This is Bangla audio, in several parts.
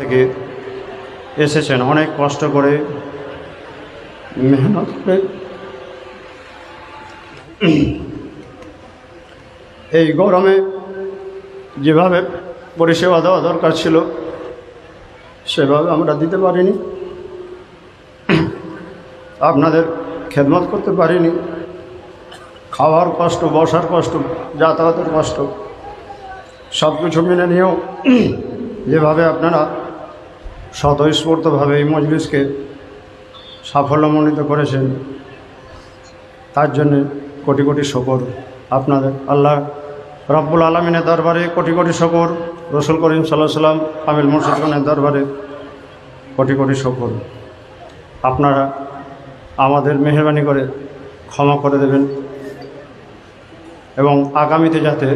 থেকে এসেছেন। অনেক কষ্ট করে মেহনত করে। এই গরমে যেভাবে পরিষেবা দেওয়া দরকার ছিল, সেভাবে আমরা দিতে পারিনি। আপনাদের খেদমত করতে পারিনি। খাওয়ার কষ্ট, বসার কষ্ট, যাতায়াতের কষ্ট সব কিছু মেনে নিয়েও যেভাবে আপনারা স্বতঃস্ফূর্তভাবে এই মজলিসকে সাফল্যমণ্ডিত করেছেন, তার জন্যে কোটি কোটি শকর আপনাদের। আল্লাহ রব্বুল আলমিনের দরবারে কোটি কোটি শকর, রসুল করিম সাল্লাহ সাল্লাম আমিল মুর্শিদনের দরবারে কোটি কোটি শকর। আপনারা আমাদের মেহরবানি করে ক্ষমা করে দেবেন এবং আগামীতে যাতে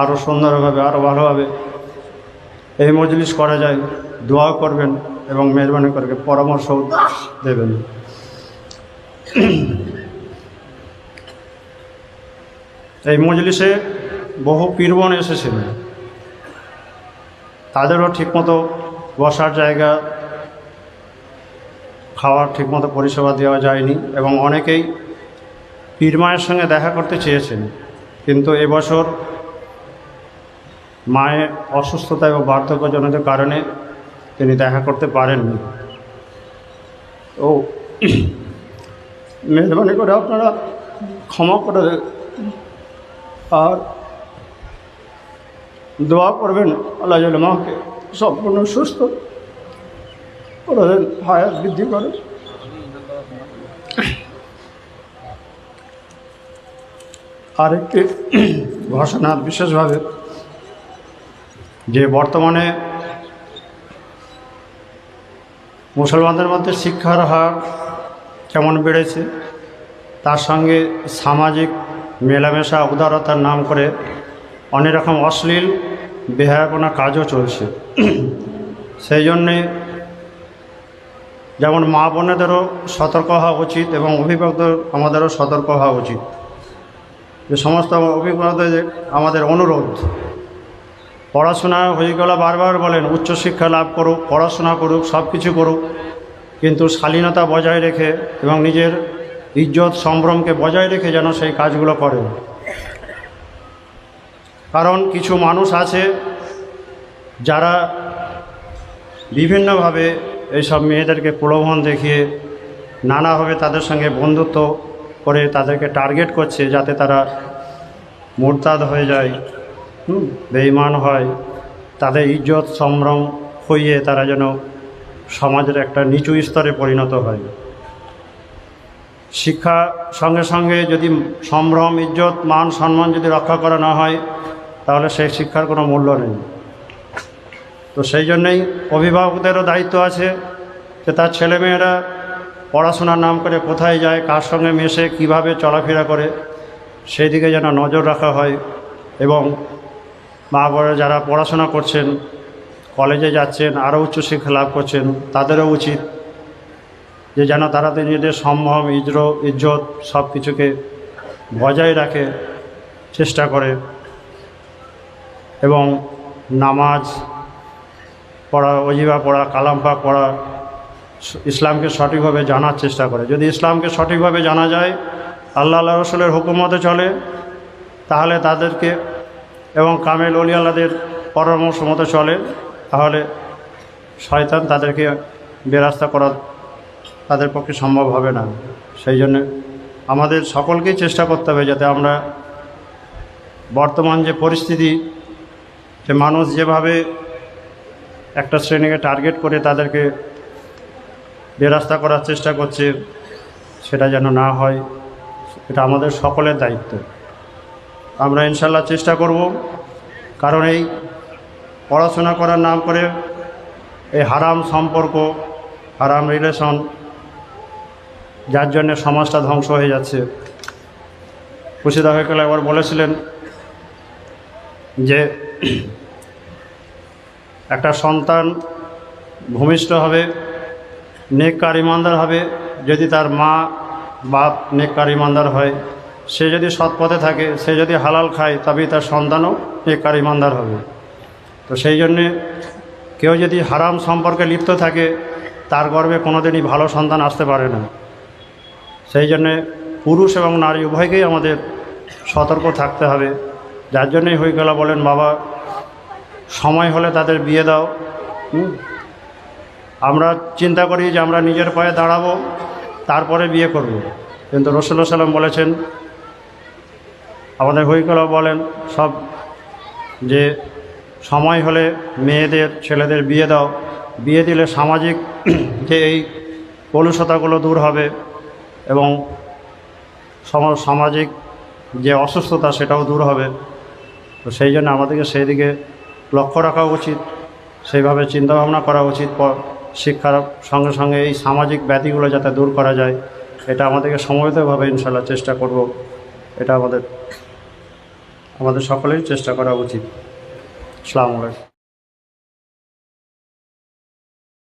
আরও সুন্দরভাবে আরও ভালোভাবে এই মজলিস করা যায় দোয়া করবেন এবং মেহরবানি করে পরামর্শ দেবেন। এই মজলিসে বহু পীরবন এসেছিলেন তাদেরও ঠিকমতো বসার জায়গা, খাওয়ার ঠিকমতো পরিষেবা দেওয়া যায়নি এবং অনেকেই পীর মায়ের সঙ্গে দেখা করতে চেয়েছেন। কিন্তু এবছর মায়ের অসুস্থতা এবং বার্ধক্যজনিত কারণে তিনি দেখা করতে পারেননি। ও মেহরবানি করে আপনারা ক্ষমা করে আর দোয়া করবেন আল্লাহ মাকে সম্পূর্ণ সুস্থ করে দেন, হায়াত বৃদ্ধি করে। আরেকটি ঘোষণা বিশেষভাবে যে বর্তমানে মুসলমানদের মধ্যে শিক্ষার হার কেমন বেড়েছে? তার সঙ্গে সামাজিক মেলামেশা, উদারতার নাম করে অনেক রকম অশ্লীল, বেহায়াপনা কাজও চলছে। সেই জন্যে যেমন মা বোনেদেরও সতর্ক হওয়া উচিত এবং অভিভাবকদের, আমাদেরও সতর্ক হওয়া উচিত। যে সমস্ত অভিভাবকদের আমাদের অনুরোধ পড়াশোনা হয়ে গেলে বারবার বলেন, উচ্চশিক্ষা লাভ করুক, পড়াশোনা করুক সব কিছু করুক। কিন্তু শালীনতা বজায় রেখে এবং নিজের ইজ্জত, সম্ভ্রমকে বজায় রেখে যেন সেই কাজগুলো করে। কারণ কিছু মানুষ আছে যারা বিভিন্নভাবে এইসব মেয়েদেরকে প্রলোভন দেখিয়ে নানাভাবে তাদের সঙ্গে বন্ধুত্ব করে তাদেরকে টার্গেট করছে যাতে তারা মোরতাদ হয়ে যায়। বেঈমান হয়, তাদের ইজ্জত, সম্ভ্রম হইয়ে তারা যেন সমাজের একটা নিচু স্তরে পরিণত হয়। শিক্ষা সঙ্গে সঙ্গে যদি সম্ভ্রম, ইজ্জত, মান, সম্মান যদি রক্ষা করা না হয়, তাহলে সেই শিক্ষার কোনো মূল্য নেই। তো সেই জন্যেই অভিভাবকদেরও দায়িত্ব আছে যে তার ছেলেমেয়েরা পড়াশোনার নাম করে কোথায় যায়, কার সঙ্গে মেশে, কীভাবে চলাফেরা করে, সেই দিকে যেন নজর রাখা হয় এবং মা বড় যারা পড়াশোনা করছেন, কলেজে যাচ্ছেন আরও উচ্চশিক্ষা লাভ করছেন, তাদেরও উচিত যে যেন তারা নিজেদের সম্ভ্রম, ইজ্র, ইজ্জত সব কিছুকে বজায় রাখে, চেষ্টা করে এবং নামাজ পড়া, অজিবা পড়া, কালাম পাক পড়া ইসলামকে সঠিকভাবে জানার চেষ্টা করে। যদি ইসলামকে সঠিকভাবে জানা যায়, আল্লাহ আল্লাহ রসুলের হুকুমতে চলে, তাহলে তাদেরকে এবং কামেল অলি আল্লাদের পরামর্শ মতো চলে, তাহলে শয়তান তাদেরকে বেরাস্তা করা তাদের পক্ষে সম্ভব হবে না। সেই জন্য আমাদের সকলকেই চেষ্টা করতে হবে যাতে আমরা বর্তমান যে পরিস্থিতি, যে মানুষ যেভাবে একটা শ্রেণীকে টার্গেট করে তাদেরকে বেরাস্তা করার চেষ্টা করছে, সেটা যেন না হয়, এটা আমাদের সকলের দায়িত্ব। আমরা ইনশাল্লাহ চেষ্টা করব, কারণ এই পড়াশোনা করার নাম করে এই হারাম সম্পর্ক, হারাম রিলেশন যার জন্যে সমাজটা ধ্বংস হয়ে যাচ্ছে। খুশিদা গেলে একবার বলেছিলেন যে, একটা সন্তান ভূমিষ্ঠ হবে, নেককার ইমানদার হবে, যদি তার মা বাপ নেককার ইমানদার হয় সে যদি সৎ পথে থাকে, সে যদি হালাল খায়, তবেই তার সন্তানও নেককার ইমানদার হবে তো সেই জন্যে কেউ যদি হারাম সম্পর্কে লিপ্ত থাকে, তার গর্ভে কোনোদিনই ভালো সন্তান আসতে পারে না সেই জন্যে পুরুষ এবং নারী উভয়কেই আমাদের সতর্ক থাকতে হবে যার জন্যই গেল বলেন, বাবা, সময় হলে তাদের বিয়ে দাও? আমরা চিন্তা করি যে আমরা নিজের পায়ে দাঁড়াবো, তারপরে বিয়ে করব। কিন্তু রসুল্লাহ সাল্লাম বলেছেন আমাদের হইকলা বলেন, সব যে সময় হলে মেয়েদের, ছেলেদের বিয়ে দাও, বিয়ে দিলে সামাজিক যে এই কলুষতাগুলো দূর হবে এবং সম- সামাজিক যে অসুস্থতা সেটাও দূর হবে। তো সেই জন্য আমাদেরকে সেই দিকে লক্ষ্য রাখা উচিত, সেইভাবে চিন্তাভাবনা করা উচিত শিক্ষার সঙ্গে সঙ্গে এই সামাজিক ব্যাধিগুলো যাতে দূর করা যায়, এটা আমাদেরকে সমবেতভাবে ইনশাল্লাহ চেষ্টা করব, এটা আমাদের আমাদের সকলেই চেষ্টা করা উচিত। আসসালামু আলাইকুম।